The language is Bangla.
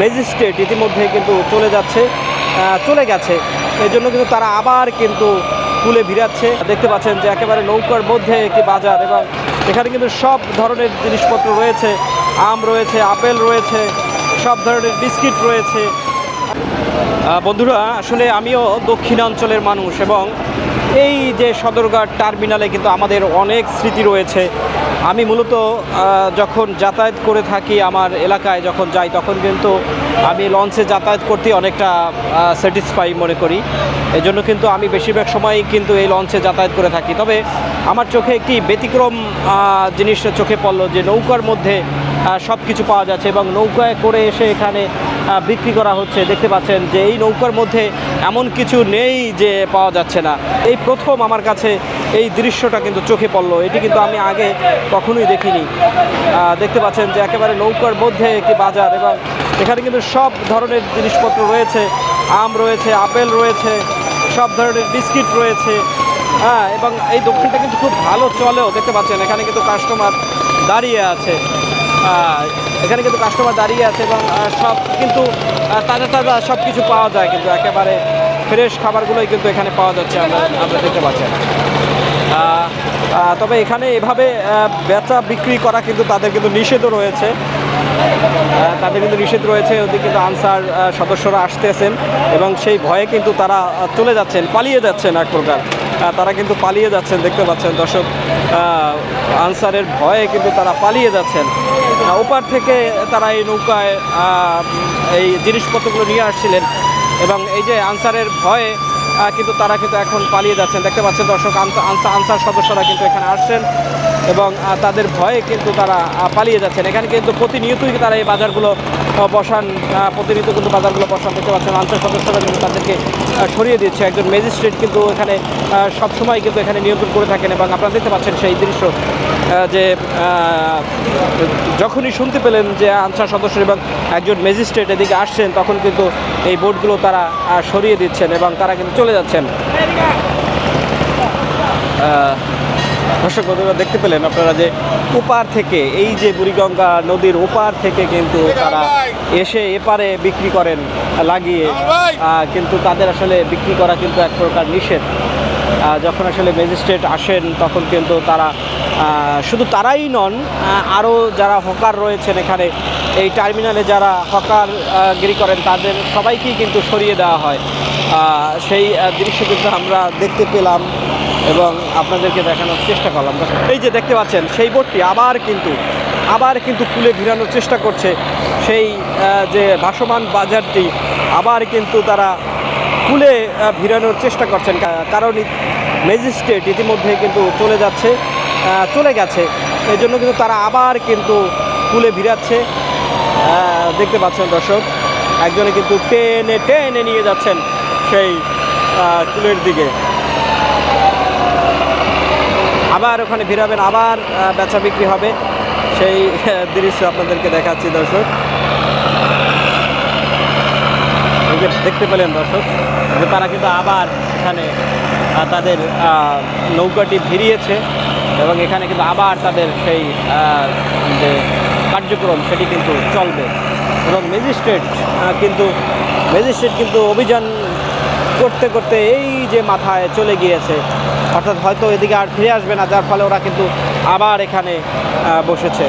ম্যাজিস্ট্রেট ইতিমধ্যে কিন্তু চলে যাচ্ছে চলে গেছে। এই জন্য কিন্তু তারা আবার কিন্তু কুলে ভিড়াচ্ছে। দেখতে পাচ্ছেন যে একেবারে নৌকার মধ্যে একটি বাজার এবং এখানে কিন্তু সব ধরনের জিনিসপত্র রয়েছে। আম রয়েছে, আপেল রয়েছে, সব ধরনের বিস্কিট রয়েছে। বন্ধুরা, আসলে আমিও দক্ষিণাঞ্চলের মানুষ এবং এই যে সদরঘাট টার্মিনালে কিন্তু আমাদের অনেক স্মৃতি রয়েছে। আমি মূলত যখন যাতায়াত করে থাকি আমার এলাকায় যখন যাই, তখন কিন্তু আমি লঞ্চে যাতায়াত করতে অনেকটা স্যাটিসফাই মনে করি। এজন্য কিন্তু আমি বেশিরভাগ সময়ই কিন্তু এই লঞ্চে যাতায়াত করে থাকি। তবে আমার চোখে একটি ব্যতিক্রম জিনিস চোখে পড়ল যে নৌকার মধ্যে সব কিছু পাওয়া যাচ্ছে এবং নৌকায় করে এসে এখানে বিক্রি করা হচ্ছে। দেখতে পাচ্ছেন যে এই নৌকার মধ্যে এমন কিছু নেই যে পাওয়া যাচ্ছে না। এই প্রথম আমার কাছে এই দৃশ্যটা কিন্তু চোখে পড়ল। এটি কিন্তু আমি আগে কখনোই দেখিনি। দেখতে পাচ্ছেন যে একেবারে নৌকার মধ্যে একটি বাজার এবং এখানে কিন্তু সব ধরনের জিনিসপত্র রয়েছে। আম রয়েছে, আপেল রয়েছে, সব ধরনের বিস্কিট রয়েছে। হ্যাঁ এবং এই দোকানটা কিন্তু খুব ভালো চলেও। দেখতে পাচ্ছেন, এখানে কিন্তু কাস্টমার দাঁড়িয়ে আছে। এখানে কিন্তু কাস্টমার দাঁড়িয়ে আছে এবং সব কিন্তু তাজা তাজা সব কিছু পাওয়া যায় কিন্তু একেবারে। ফ্রেশ খাবারগুলোই কিন্তু এখানে পাওয়া যাচ্ছে আমরা আমরা দেখতে আহ, তবে এখানে এভাবে বেচা বিক্রি করা কিন্তু তাদের কিন্তু নিষেধও রয়েছে। তাদের কিন্তু নিষেধ রয়েছে ওদিকে কিন্তু আনসার সদস্যরা আসতেছেন এবং সেই ভয়ে কিন্তু তারা চলে যাচ্ছেন পালিয়ে যাচ্ছেন এক প্রকার। তারা কিন্তু পালিয়ে যাচ্ছেন দেখতে পাচ্ছেন দর্শক আনসারের ভয়ে কিন্তু তারা পালিয়ে যাচ্ছেন। ওপার থেকে তারা এই নৌকায় এই জিনিসপত্রগুলো নিয়ে আসছিলেন। এবং এই যে আনসারের ভয়ে কিন্তু তারা কিন্তু এখন পালিয়ে যাচ্ছেন। দেখতে পাচ্ছেন দর্শক, আনসা- আনসা- আনসার সদস্যরা কিন্তু এখানে আসছেন এবং তাদের ভয়ে কিন্তু তারা পালিয়ে যাচ্ছেন। এখানে কিন্তু প্রতিনিয়তই তারা এই বাজারগুলো বসান প্রতিনিয়ত কিন্তু বাজারগুলো বসান। দেখতে পাচ্ছেন আনসার সদস্যরা কিন্তু তাদেরকে সরিয়ে দিচ্ছে। একজন ম্যাজিস্ট্রেট কিন্তু এখানে সবসময় কিন্তু এখানে নিয়ন্ত্রণ করে থাকেন এবং আপনারা দেখতে পাচ্ছেন সেই দৃশ্য। যে যখনই শুনতে পেলেন যে আনসার সদস্য এবং একজন ম্যাজিস্ট্রেট এদিকে আসছেন, তখন কিন্তু এই বোর্ডগুলো তারা সরিয়ে দিচ্ছেন এবং তারা কিন্তু চলে যাচ্ছেন। দর্শক বন্ধুরা, দেখতে পেলেন আপনারা যে ওপার থেকে, এই যে বুড়িগঙ্গা নদীর ওপার থেকে কিন্তু তারা এসে এপারে বিক্রি করেন, লাগিয়ে কিন্তু তাদের আসলে বিক্রি করা কিন্তু এক প্রকার নিষেধ। যখন আসলে ম্যাজিস্ট্রেট আসেন, তখন কিন্তু তারা শুধু তারাই নন আরও যারা হকার রয়েছেন এখানে এই টার্মিনালে যারা হকার গিরি করেন তাদের সবাইকেই কিন্তু সরিয়ে দেওয়া হয়। সেই দৃশ্য কিন্তু আমরা দেখতে পেলাম এবং আপনাদেরকে দেখানোর চেষ্টা করলাম। এই যে দেখতে পাচ্ছেন সেই বোটটি আবার কিন্তু আবার কিন্তু কুলে ঘিরানোর চেষ্টা করছে। সেই যে ভাসমান বাজারটি আবার কিন্তু তারা আহ, ভিড়ানোর চেষ্টা করছেন কারণ ম্যাজিস্ট্রেট ইতিমধ্যে কিন্তু চলে যাচ্ছে। চলে গেছে। এই জন্য কিন্তু তারা আবার কিন্তু কুলে ভিড়াচ্ছে। দেখতে পাচ্ছেন দর্শক, একজনে কিন্তু টেনে টেনে নিয়ে যাচ্ছেন সেই কুলের দিকে। আবার ওখানে ভিড়াবেন, আবার বেচা বিক্রি হবে। সেই দৃশ্য আপনাদেরকে দেখাচ্ছি দর্শক। দেখতে পেলেন দর্শক, যে তারা কিন্তু আবার এখানে তাদের নৌকাটি ভিড়িয়েছে। এবং এখানে কিন্তু আবার তাদের সেই যে কার্যক্রম, সেটি কিন্তু চলবে। এবং ম্যাজিস্ট্রেট কিন্তু ম্যাজিস্ট্রেট কিন্তু অভিযান করতে করতে এই যে মাথায় চলে গিয়েছে, অর্থাৎ হয়তো এদিকে আর ফিরে আসবে না, যার ফলে ওরা কিন্তু আবার এখানে বসেছে।